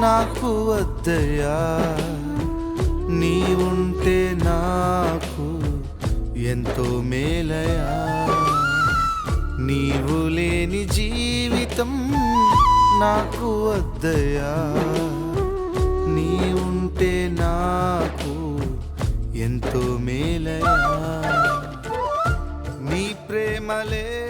నాకు వద్దయా నీ ఉంటే నాకు ఎంతో మేలయా నీవు లేని జీవితం నాకు వద్దయా నీ ఉంటే నాకు ఎంతో మేలయా నీ ప్రేమలే